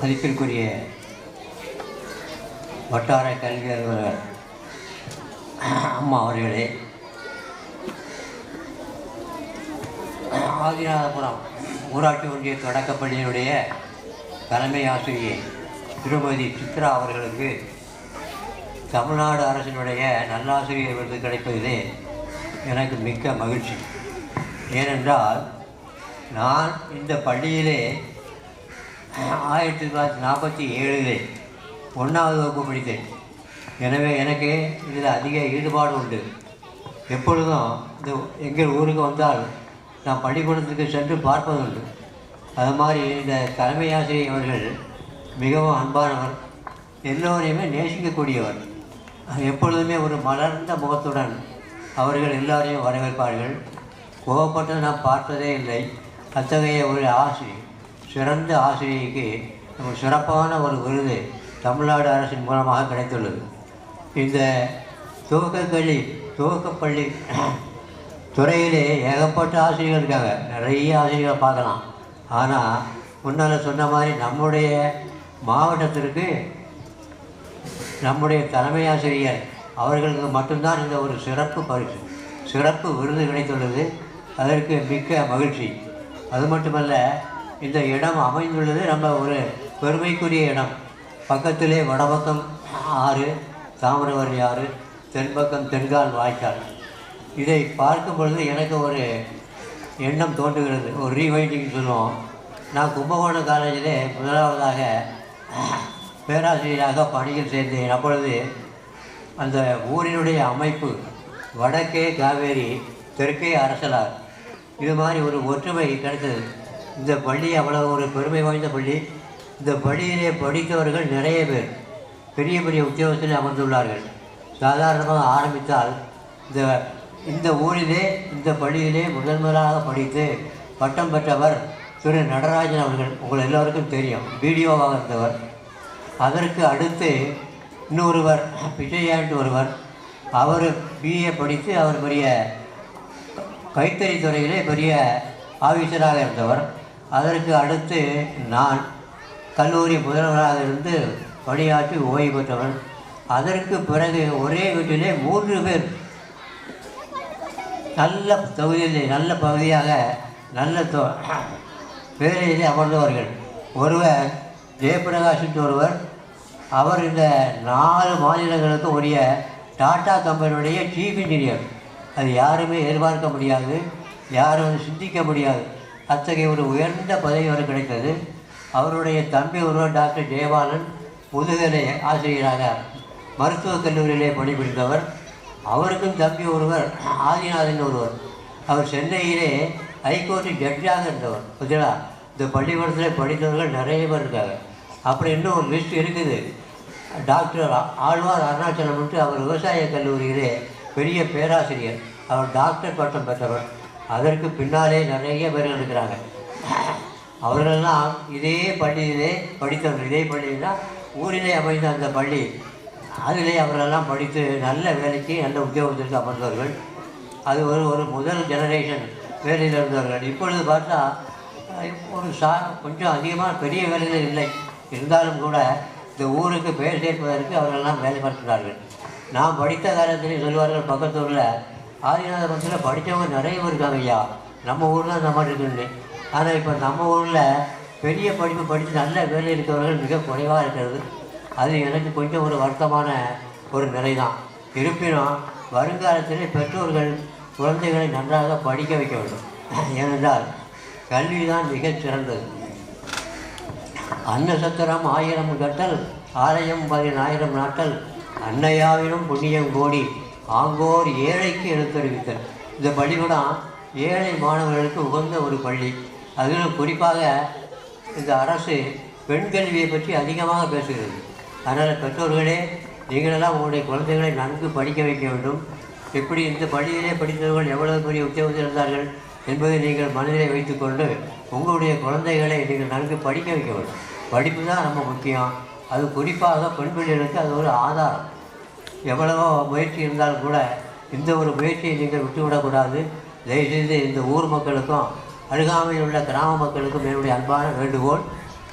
மதிப்பிற்குரிய வட்டார கல்வி அலுவலர் அம்மா அவர்களே ஆதிநாதபுரம் ஊராட்சி ஒன்றிய தொடக்கப்பள்ளியினுடைய தலைமை ஆசிரியை திருமதி சித்ரா அவர்களுக்கு தமிழ்நாடு அரசினுடைய நல்லாசிரியர் விருது கிடைப்பதிலே எனக்கு மிக்க மகிழ்ச்சி. ஏனென்றால் நான் இந்த பள்ளியிலே ஆயிரத்தி தொள்ளாயிரத்தி நாற்பத்தி ஏழில் ஒன்றாவது வகுப்பு படித்தேன். எனவே எனக்கு இதில் அதிக ஈடுபாடு உண்டு. எப்பொழுதும் இந்த எங்கள் ஊருக்கு வந்தால் நான் பள்ளிக்கூடத்துக்கு சென்று பார்ப்பது உண்டு. அது மாதிரி இந்த தலைமை ஆசிரியர் அவர்கள் மிகவும் அன்பானவர். எல்லோரையுமே நேசிக்கக்கூடியவர். எப்பொழுதுமே ஒரு மலர்ந்த முகத்துடன் அவர்கள் எல்லாரையும் வரவேற்பார்கள். கோவப்பட்டு நான் பார்த்ததே இல்லை. அத்தகைய ஒரு ஆசிரியர் சிறந்த ஆசிரியைக்கு ஒரு சிறப்பான ஒரு விருது தமிழ்நாடு அரசின் மூலமாக கிடைத்துள்ளது. இந்த துவக்கக்கல்வி துவக்கப்பள்ளி துறையிலே ஏகப்பட்ட ஆசிரியர்கள் இருக்காங்க. நிறைய ஆசிரியர்களை பார்க்கலாம். ஆனால் முன்னால் சொன்ன மாதிரி நம்முடைய மாவட்டத்திற்கு நம்முடைய தலைமை ஆசிரியர் அவர்களுக்கு மட்டும்தான் இந்த ஒரு சிறப்பு பரிசு சிறப்பு விருது கிடைத்துள்ளது. அதற்கு மிக்க மகிழ்ச்சி. அது மட்டுமல்ல இந்த இடம் அமைந்துள்ளது நம்ம ஒரு பெருமைக்குரிய இடம். பக்கத்திலே வடபக்கம் ஆறு தாமிரவரி ஆறு தென்பக்கம் தென்கால் வாய்க்கால். இதை பார்க்கும் பொழுது எனக்கு ஒரு எண்ணம் தோன்றுகிறது. ஒரு ரீவைண்டிங் சொல்லுவோம். நான் கும்பகோணம் காலேஜிலே முதலாவதாக பேராசிரியராக பணியில் சேர்ந்தேன். அப்பொழுது அந்த ஊரினுடைய அமைப்பு வடக்கே காவேரி தெற்கே அரசலார். இது மாதிரி ஒரு ஒற்றுமை கிடைத்தது. இந்த பள்ளி அவ்வளோ ஒரு பெருமை வாய்ந்த பள்ளி. இந்த பள்ளியிலே படித்தவர்கள் நிறைய பேர் பெரிய பெரிய உத்தியோகத்தில் அமர்ந்துள்ளார்கள். சாதாரணமாக ஆரம்பித்தால் இந்த இந்த ஊரிலே இந்த பள்ளியிலே முதன் முதலாக படித்து பட்டம் பெற்றவர் திரு நடராஜன் அவர்கள் உங்கள் எல்லோருக்கும் தெரியும். வீடியோவாக இருந்தவர். அதற்கு அடுத்து இன்னொருவர் விஜயான்ட்டு ஒருவர். அவர் பிஏ படித்து அவர் பெரிய கைத்தறி துறையிலே பெரிய ஆஃபீஸராக இருந்தவர். அதற்கு அடுத்து நான் கல்லூரி முதல்வராக இருந்து பணியாற்றி ஓய்வு பெற்றவன். அதற்கு பிறகு ஒரே வீட்டிலே மூன்று பேர். நல்ல தொகுதியிலே நல்ல பகுதியாக நல்ல தொ வேலையிலே அமர்ந்தவர்கள். ஒருவர் ஜெயபிரகாஷ் ஒருவர். அவர் இந்த நாலு மாநிலங்களுக்கு உரிய டாடா கம்பெனியுடைய சீஃப் இன்ஜினியர் அது யாருமே எதிர்பார்க்க முடியாது. யாரும் சிந்திக்க முடியாது. அத்தகைய ஒரு உயர்ந்த பதவி அவர் கிடைத்தது. அவருடைய தம்பி ஒருவர் டாக்டர் ஜெயபாலன் முதுகலை ஆசிரியராக மருத்துவக் கல்லூரியிலே பணிபுரிந்தவர். அவருக்கும் தம்பி ஒருவர் ஆதிநாதன் ஒருவர். அவர் சென்னையிலே ஹைகோர்ட்டு ஜட்ஜாக இருந்தவர். புரியுதா இந்த பள்ளிக்கூடத்தில் படித்தவர்கள் நிறைய பேர் இருக்காங்க. அப்புறம் இன்னும் ஒரு லிஸ்ட் இருக்குது. டாக்டர் ஆழ்வார் அருணாச்சலம் அவர் விவசாய கல்லூரியிலே பெரிய பேராசிரியர். அவர் டாக்டர் பட்டம் பெற்றவர். அதற்கு பின்னாலே நிறைய பேர் இருக்கிறாங்க. அவர்களெல்லாம் இதே பள்ளியிலே படித்தவர்கள். இதே பள்ளியில் தான் ஊரிலே அமைந்த அந்த பள்ளி. அதிலே அவர்களெல்லாம் படித்து நல்ல வேலைக்கு நல்ல உத்தியோகத்திற்கு அமர்ந்தவர்கள். அது ஒரு ஒரு முதல் ஜெனரேஷன் வேலையில் இருந்தவர்கள். இப்பொழுது பார்த்தா ஒரு சா கொஞ்சம் அதிகமாக பெரிய வேலைகள் இல்லை. இருந்தாலும் கூட இந்த ஊருக்கு பெயர் சேர்ப்பதற்கு அவர்களெல்லாம் வேலை பார்க்கிறார்கள். நான் படித்த காலத்திலே சொல்வார்கள் பக்கத்து ஆதிநாத ஆதிநாதபுரத்தில் படித்தவங்க நிறைய பேர் இருக்காங்க ஐயா. நம்ம ஊரில் அந்த மாதிரி இருக்குன்னு ஆனால் இப்போ நம்ம ஊரில் பெரிய படிப்பு படித்து நல்ல வேலை இருக்கிறவர்கள் மிக குறைவாக இருக்கிறது. அது எனக்கு கொஞ்சம் ஒரு வருத்தமான ஒரு நிலை தான் இருப்பினும் வருங்காலத்தில் பெற்றோர்கள் குழந்தைகளை நன்றாக படிக்க வைக்க வேண்டும். ஏனென்றால் கல்வி தான் மிகச் சிறந்தது. அன்னசத்திரம் ஆயிரம் கட்டல் ஆலயம் பதினாயிரம் நாட்கள் அன்னையாவினும் புண்ணியம் கோடி. ஆங்கோர் ஏழைக்கு எடுத்தறிவித்தல் இந்த பள்ளிக்கூடம் ஏழை மாணவர்களுக்கு உகந்த ஒரு பள்ளி. அதிலும் குறிப்பாக இந்த அரசு பெண் கல்வியை பற்றி அதிகமாக பேசுகிறது. அதனால் பெற்றோர்களே நீங்களெல்லாம் உங்களுடைய குழந்தைகளை நன்கு படிக்க வைக்க வேண்டும். எப்படி இந்த பள்ளியிலே படித்தவர்கள் எவ்வளவு பெரிய உத்தியோகத்தில் இருந்தார்கள் என்பதை நீங்கள் மனதிலே வைத்துக்கொண்டு உங்களுடைய குழந்தைகளை நீங்கள் நன்கு படிக்க வைக்க வேண்டும். படிப்பு தான் ரொம்ப முக்கியம். அது குறிப்பாக பெண் பிள்ளைகளுக்கு அது ஒரு ஆதாரம். எவ்வளவோ முயற்சி இருந்தாலும் கூட இந்த ஒரு முயற்சியை நீங்கள் விட்டுவிடக்கூடாது. தயவுசெய்து இந்த ஊர் மக்களுக்கும் அருகாமையில் உள்ள கிராம மக்களுக்கும் என்னுடைய அன்பான வேண்டுகோள்.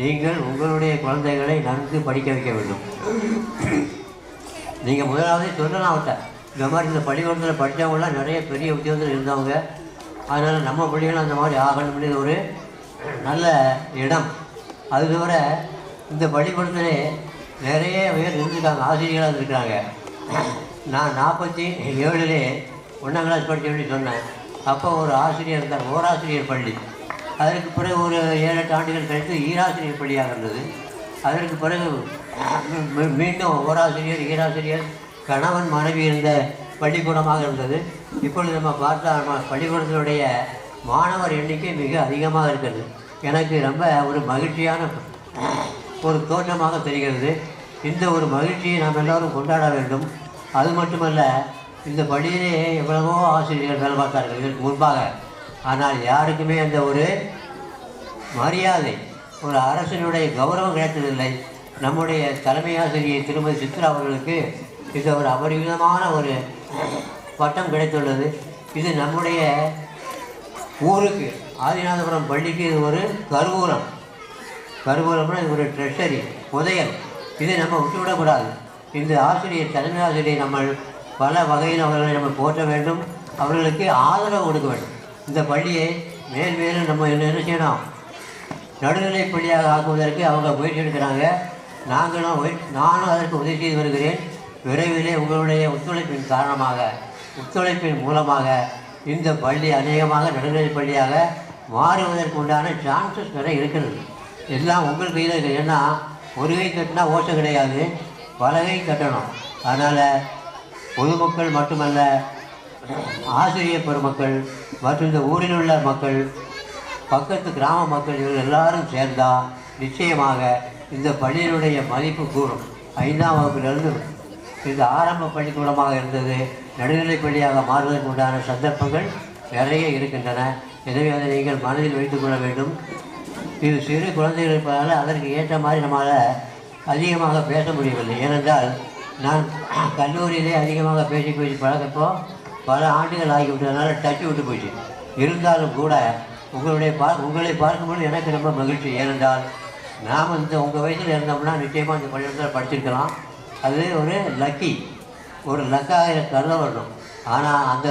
நீங்கள் உங்களுடைய குழந்தைகளை நன்கு படிக்க வைக்க வேண்டும். நீங்கள் முதலாவது சொல்லலாம் அவட்ட இந்த மாதிரி இந்த பள்ளிக்கூடத்தில் படித்தவங்களாம் நிறைய பெரிய உத்தியோகத்தில் இருந்தவங்க. அதனால் நம்ம பிள்ளைகளும் அந்த மாதிரி ஆகணும்னு ஒரு நல்ல இடம். அது தவிர இந்த பள்ளிக்கூடத்திலே நிறைய பேர் இருந்திருக்காங்க ஆசிரியர்களாக இருந்திருக்காங்க. நான் நாற்பத்தி ஏழுலே ஒன்றாம் கிளாஸ் படித்தேன்னு சொன்னேன். அப்போ ஒரு ஆசிரியர் இருந்தார் ஓராசிரியர் பள்ளி. அதற்கு பிறகு ஒரு ஏழு எட்டு ஆண்டுகள் கழித்து ஈராசிரியர் பள்ளியாக இருந்தது. அதற்கு பிறகு மீண்டும் ஓராசிரியர் ஈராசிரியர் கணவன் மனைவி இருந்த பள்ளிக்கூடமாக இருந்தது. இப்பொழுது நம்ம பார்த்தா நம்ம பள்ளிக்கூடத்தினுடைய மாணவர் எண்ணிக்கை மிக அதிகமாக இருக்கிறது. எனக்கு ரொம்ப ஒரு மகிழ்ச்சியான ஒரு தோற்றமாக தெரிகிறது. இந்த ஒரு மகிழ்ச்சியை நாம் எல்லோரும் கொண்டாட வேண்டும். அது மட்டுமல்ல இந்த பள்ளியிலே எவ்வளவோ ஆசிரியர்கள் வேலை பார்த்தார்கள். இதற்கு முன்பாக. ஆனால் யாருக்குமே அந்த ஒரு மரியாதை ஒரு அரசனுடைய கௌரவம் கிடைத்ததில்லை. நம்முடைய தலைமை ஆசிரியை திருமதி சித்ரா அவர்களுக்கு இது ஒரு அபரிமிதமான ஒரு பட்டம் கிடைத்துள்ளது. இது நம்முடைய ஊருக்கு ஆதிநாதபுரம் பள்ளிக்கு இது ஒரு கருவூலம். கருவூலம்னா இது ஒரு ட்ரெஷரி உதயம் இதை நம்ம விட்டுவிடக்கூடாது இந்த ஆசிரியர் தலைமை ஆசிரியர் நம்ம பல வகையில் அவர்களை நம்ம போற்ற வேண்டும். அவர்களுக்கு ஆதரவு கொடுக்க வேண்டும். இந்த பள்ளியை மேல் மேலும் நம்ம என்ன செய்யணும்? நடுநிலை பள்ளியாக ஆக்குவதற்கு அவங்க முயற்சி எடுக்கிறாங்க. நாங்களும் நானும் அதற்கு உதவி செய்து வருகிறேன். விரைவிலே உங்களுடைய ஒத்துழைப்பின் காரணமாக ஒத்துழைப்பின் மூலமாக இந்த பள்ளி அநேகமாக நடுநிலை பள்ளியாக மாறுவதற்கு உண்டான சான்சஸ் நிறைய இருக்கிறது. எல்லாம் உங்கள் கையில் இருக்குது ஏன்னா ஒரு கை கட்டினா ஓசை கிடையாது பல கை கட்டணும். அதனால் பொதுமக்கள் மட்டுமல்ல ஆசிரியர் பெருமக்கள் மற்றும் இந்த ஊரில் உள்ள மக்கள் பக்கத்து கிராம மக்கள் இவர்கள் எல்லாரும் சேர்ந்தால் நிச்சயமாக இந்த பள்ளியினுடைய மதிப்பு கூடும். ஐந்தாம் வகுப்பிலிருந்து இது ஆரம்ப பள்ளிக்கூடமாக இருந்தது நடுநிலை பள்ளியாக மாறுவதற்கு உண்டான சந்தர்ப்பங்கள் நிறைய இருக்கின்றன. எனவே அதை நீங்கள் மனதில் வைத்துக் கொள்ள வேண்டும். இது சிறு குழந்தைகள் இருப்பதால் அதற்கு ஏற்ற மாதிரி நம்மால் அதிகமாக பேச முடியவில்லை. ஏனென்றால் நான் கல்லூரியிலே அதிகமாக பேசி பேசி பழக்கப்போ பல ஆண்டுகள் ஆகிவிட்டதுனால டச்சு விட்டு போயிட்டு இருந்தாலும் கூட உங்களுடைய பா உங்களை பார்க்கும்போது எனக்கு ரொம்ப மகிழ்ச்சி. ஏனென்றால் நாம் இந்த உங்கள் வயசில் இருந்தோம்னா நிச்சயமாக இந்த பள்ளிக்கூடத்தில் படிச்சிருக்கலாம் அது ஒரு லக்கி ஒரு லக்காக கருத வரணும் ஆனால் அந்த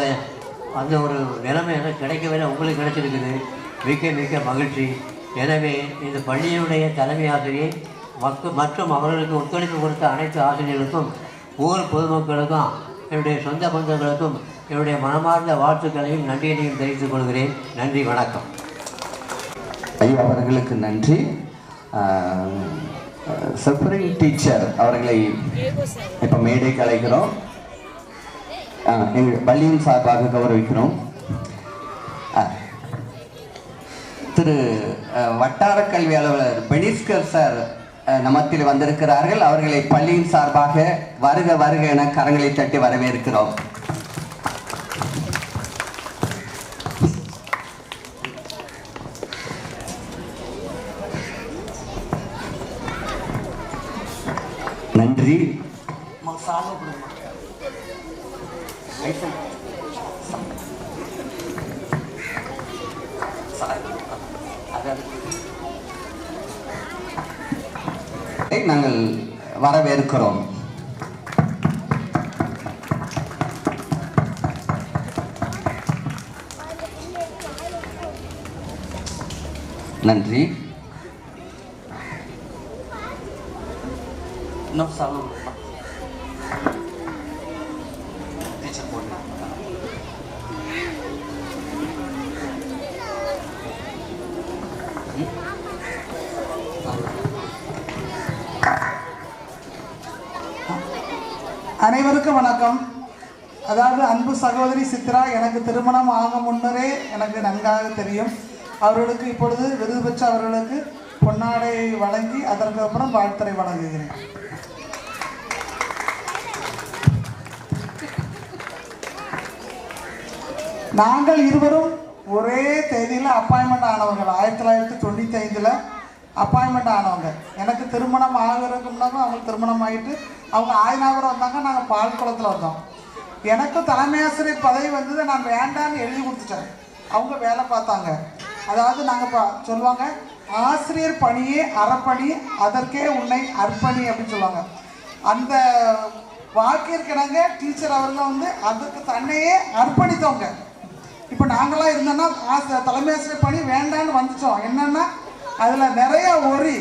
அந்த ஒரு நிலைமை எனக்கு கிடைக்கவே உங்களுக்கு கிடைச்சிருக்குது. மிக்க மிக்க மகிழ்ச்சி. எனவே இந்த பள்ளியினுடைய தலைமை ஆசிரியை மக்கு மற்றும் அவர்களுக்கு ஒத்துழைப்பு கொடுத்த அனைத்து ஆசிரியர்களுக்கும் ஊர் பொதுமக்களுக்கும் என்னுடைய சொந்த பந்தங்களுக்கும் என்னுடைய மனமார்ந்த வாழ்த்துக்களையும் நன்றியினையும் தெரிவித்துக் கொள்கிறேன். நன்றி வணக்கம். ஐயா அவர்களுக்கு நன்றி. சஃபரிங் டீச்சர் அவர்களை இப்போ மேடைக்கு அழைக்கிறோம் எங்கள் பள்ளியின் சார்பாக கௌரவிக்கிறோம். திரு வட்டார கல்வி அலுவலர் பெனிஸ்கர் சார் நமத்தில் வந்திருக்கிறார்கள். அவர்களை பள்ளியின் சார்பாக வருக வருக என கரங்களை தட்டி வரவேற்கிறோம் நன்றி நாங்கள் வரவேற்கிறோம். நன்றி. இன்னும் சலம் டீச்சர் போட்டு அனைவருக்கும் வணக்கம் அதாவது அன்பு சகோதரி சித்ரா எனக்கு திருமணம் ஆக முன்னரே எனக்கு நன்காக தெரியும். அவர்களுக்கு இப்பொழுது விருது பெற்ற அவர்களுக்கு பொன்னாடை வழங்கி அதற்கு அப்புறம் வாழ்த்துறை வழங்குகிறேன். நாங்கள் இருவரும் ஒரே தேதியில் அப்பாயின்மெண்ட் ஆனவங்க ஆயிரத்தி தொள்ளாயிரத்தி தொண்ணூற்றி ஐந்தில் அப்பாயின்மெண்ட் ஆனவங்க. எனக்கு திருமணம் ஆகிறதுக்கு முன்னாடி அவங்களுக்கு திருமணம் ஆகிட்டு அவங்க ஆயினாபுரம் வந்தாங்க நாங்கள் பால் குளத்தில் வந்தோம். எனக்கு தலைமை ஆசிரியர் பதவி வந்தது நான் வேண்டான்னு எழுதி கொடுத்துட்டேன். அவங்க வேலை பார்த்தாங்க. அதாவது நாங்கள் பா சொல்லுவாங்க ஆசிரியர் பணியே அறப்பணி அதற்கே உன்னை அர்ப்பணி அப்படின்னு சொல்லுவாங்க. அந்த வாக்கிற்கிணங்க டீச்சர் அவர்கள் வந்து அதுக்கு தன்னையே அர்ப்பணித்தவங்க. இப்போ நாங்களாம் இருந்தோன்னா தலைமை ஆசிரியர் பணி வேண்டான்னு வந்துச்சோம் என்னன்னா அதில் நிறைய ஒரி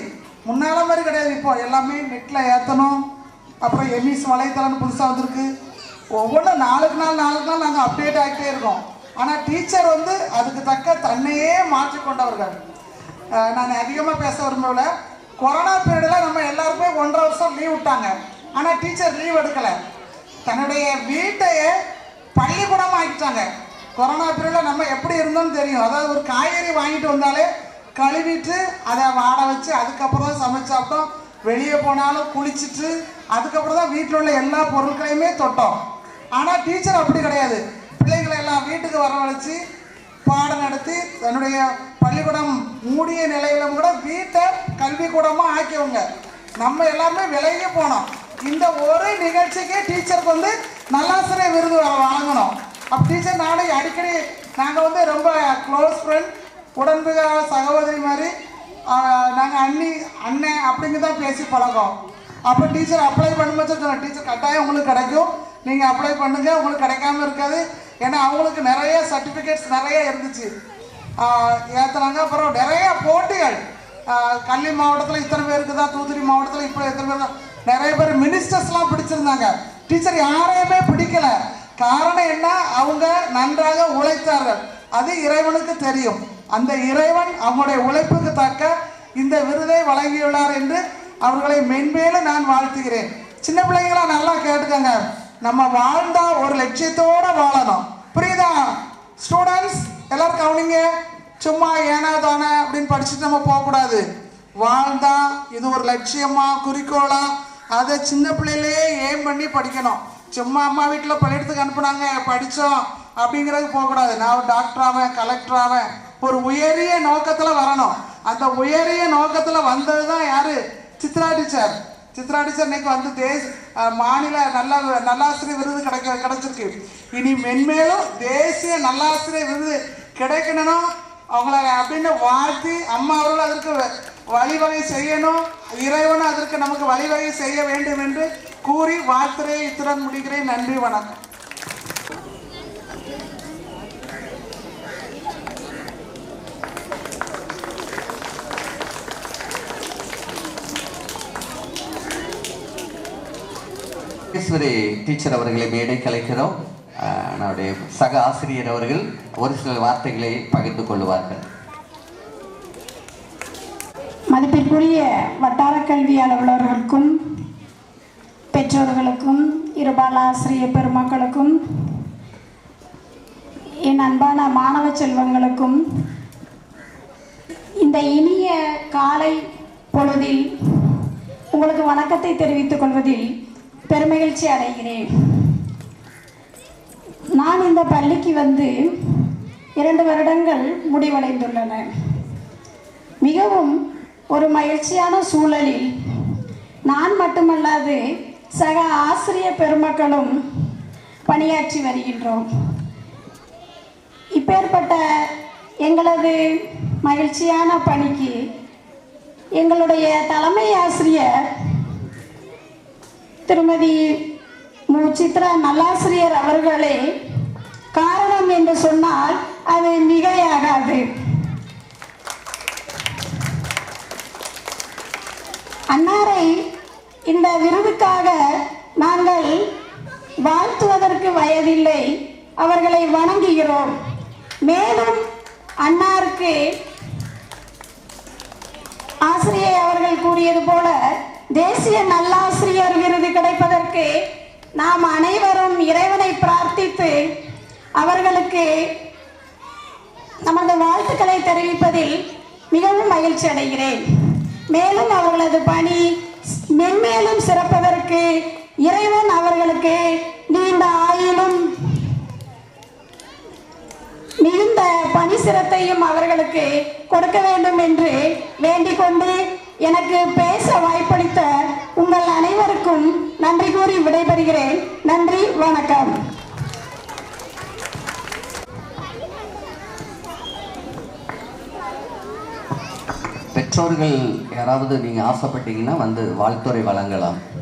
முன்னால மாதிரி கிடையாது இப்போ. எல்லாமே நெட்டில் ஏற்றணும் அப்புறம் எம்இஸ் வலைத்தளம் புதுசாக வந்திருக்கு. ஒவ்வொன்றும் நாளுக்கு நாள் நாளுக்கு நாள் நாங்கள் அப்டேட் ஆகிட்டே இருக்கோம். ஆனால் டீச்சர் வந்து அதுக்கு தக்க தன்னையே மாற்றிக்கொண்டவர்கள் நான் அதிகமாக பேச விரும்பல கொரோனா பீரியடில் நம்ம எல்லாருமே ஒன்றரை வருஷம் லீவ் விட்டாங்க. ஆனால் டீச்சர் லீவ் எடுக்கலை. தன்னுடைய வீட்டையே பள்ளிக்கூடமாக ஆக்கிட்டாங்க. கொரோனா பீரியடில் நம்ம எப்படி இருந்தோம்னு தெரியும். அதாவது ஒரு காய்கறி வாங்கிட்டு வந்தாலே கழுவிட்டு அதை வாட வச்சு அதுக்கப்புறம் தான் சமைச்சாப்பிட்டோம் வெளியே போனாலும் குளிச்சுட்டு அதுக்கப்புறம் தான் வீட்டில் உள்ள எல்லா பொருட்களையுமே தொட்டோம். ஆனால் டீச்சர் அப்படி கிடையாது. பிள்ளைகளை எல்லாம் வீட்டுக்கு வரவழைச்சு பாடம் நடத்தி தன்னுடைய பள்ளிக்கூடம் மூடிய நிலையிலும் கூட வீட்டை கல்விக்கூடமாக ஆக்கியவங்க. நம்ம எல்லாமே விலகி போனோம். இந்த ஒரு நிகழ்ச்சிக்கு டீச்சருக்கு வந்து நல்லாசிரியர் விருது வழங்கணும். அப்போ டீச்சர் நானும் அடிக்கடி நாங்கள் வந்து ரொம்ப க்ளோஸ் ஃப்ரெண்ட் உடன்பிற சகோதரி மாதிரி நாங்கள் அண்ணி அண்ணன் அப்படிங்க தான் பேசி பழக்கம். அப்போ டீச்சர் அப்ளை பண்ணும்போது சொன்னேன் டீச்சர் கட்டாயம் உங்களுக்கு கிடைக்கும். நீங்கள் அப்ளை பண்ணுங்கள் உங்களுக்கு கிடைக்காம இருக்காது. ஏன்னா அவங்களுக்கு நிறைய சர்டிஃபிகேட்ஸ் நிறைய இருந்துச்சு. ஏற்றுனாங்க அப்புறம் நிறைய போட்டிகள். கள்ளி மாவட்டத்தில் இத்தனை பேருக்கு தான் தூத்துக்குடி மாவட்டத்தில் இப்போ எத்தனை பேர் தான். நிறைய பேர் மினிஸ்டர்ஸ்லாம் பிடிச்சிருந்தாங்க. டீச்சர் யாரையுமே பிடிக்கல. காரணம் என்ன? அவங்க நன்றாக உழைத்தார்கள். அது இறைவனுக்கு தெரியும். அந்த இறைவன் அவங்களுடைய உழைப்புக்கு தக்க இந்த விருதை வழங்கியுள்ளார் என்று அவர்களை மென்மேலும் நான் வாழ்த்துகிறேன். சின்ன பிள்ளைங்களா நல்லா கேட்டுக்கங்க. நம்ம வாழ்ந்தா ஒரு லட்சியத்தோட வாழணும். புரியுதா? ஸ்டூடெண்ட்ஸ் எல்லாரும் கவனிங்க. சும்மா ஏனா தானே அப்படின்னு படிச்சுட்டு நம்ம போகக்கூடாது. வாழ்ந்தா இது ஒரு லட்சியமா குறிக்கோளா? அதை சின்ன பிள்ளையிலேயே ஏம் பண்ணி படிக்கணும். சும்மா அம்மா வீட்டில் பள்ளியிடத்துக்கு அனுப்புனாங்க படித்தோம் அப்படிங்கிறது போகக்கூடாது. நான் ஒரு டாக்டர் ஆவேன் கலெக்டர் ஆவேன். ஒரு உயரிய நோக்கத்தில் வரணும். அந்த உயரிய நோக்கத்தில் வந்தது தான் யார்? சித்ரா டீச்சர் சித்ரா டீச்சர் இன்னைக்கு வந்து தேச மாநில நல்ல நல்லாசிரியர் விருது கிடைக்க கிடைச்சிருக்கு. இனி மென்மேலும் தேசிய நல்லாசிரியர் விருது கிடைக்கணும் அவங்கள அப்படின்னு வாழ்த்தி அம்மா அவர்கள் அதற்கு வழிவகை செய்யணும். இறைவனும் அதற்கு நமக்கு வழிவகை செய்ய வேண்டும் என்று கூறி வாழ்த்துறையை இத்துடன் முடிக்கிறேன். நன்றி வணக்கம். ஈஸ்வரி டீச்சர் அவர்களை மேடை கலைக்கிறோம். நம்முடைய சக ஆசிரியர் அவர்கள் ஒரு சில வார்த்தைகளை பகிர்ந்து கொள்வார்கள். மதிப்பிற்குரிய வட்டார கல்வி அலுவலர்களுக்கும் பெற்றோர்களுக்கும் இருபால ஆசிரியர் பெருமக்களுக்கும் என் அன்பான மாணவ செல்வங்களுக்கும் இந்த இனிய காலை பொழுதில் உங்களுக்கு வணக்கத்தை தெரிவித்துக் கொள்வதில் பெருமகிழ்ச்சி அடைகிறேன். நான் இந்த பள்ளிக்கு வந்து இரண்டு வருடங்கள் முடிவடைந்துள்ளன. மிகவும் ஒரு மகிழ்ச்சியான சூழலில் நான் மட்டுமல்லாது சக ஆசிரியர் பெருமக்களும் பணியாற்றி வருகின்றோம். இப்பேற்பட்ட எங்களது மகிழ்ச்சியான பணிக்கு எங்களுடைய தலைமை ஆசிரியர் திருமதி மு சித்ரா நல்லாசிரியர் அவர்களே காரணம் என்று சொன்னால் அது மிகையாகாது. அன்னாரை இந்த விருதுக்காக நாங்கள் வாழ்த்துவதற்கு வயதில்லை. அவர்களை வணங்குகிறோம். மேலும் அன்னாருக்கு ஆசிரியை அவர்கள் கூறியது போல தேசிய நல்லாசிரியர் விருது கிடைப்பதற்கு நாம் அனைவரும் இறைவனை பிரார்த்தித்து அவர்களுக்கு நமது வாழ்த்துக்களை தெரிவிப்பதில் மிகவும் மகிழ்ச்சி அடைகிறேன். மேலும் அவர்களது பணி மென்மேலும் சிறப்பதற்கு இறைவன் அவர்களுக்கு நீண்ட ஆயிலும் மிகுந்த பணி சிரத்தையும் அவர்களுக்கு கொடுக்க வேண்டும் என்று வேண்டிக் கொண்டு எனக்கு பேச வாய்ப்பளித்த உங்கள் அனைவருக்கும் நன்றி கூறி விடைபெறுகிறேன். நன்றி வணக்கம். பெற்றோர்கள் யாராவது நீங்கள் ஆசைப்பட்டீங்கன்னா வந்து வாழ்த்துறை வழங்கலாம்.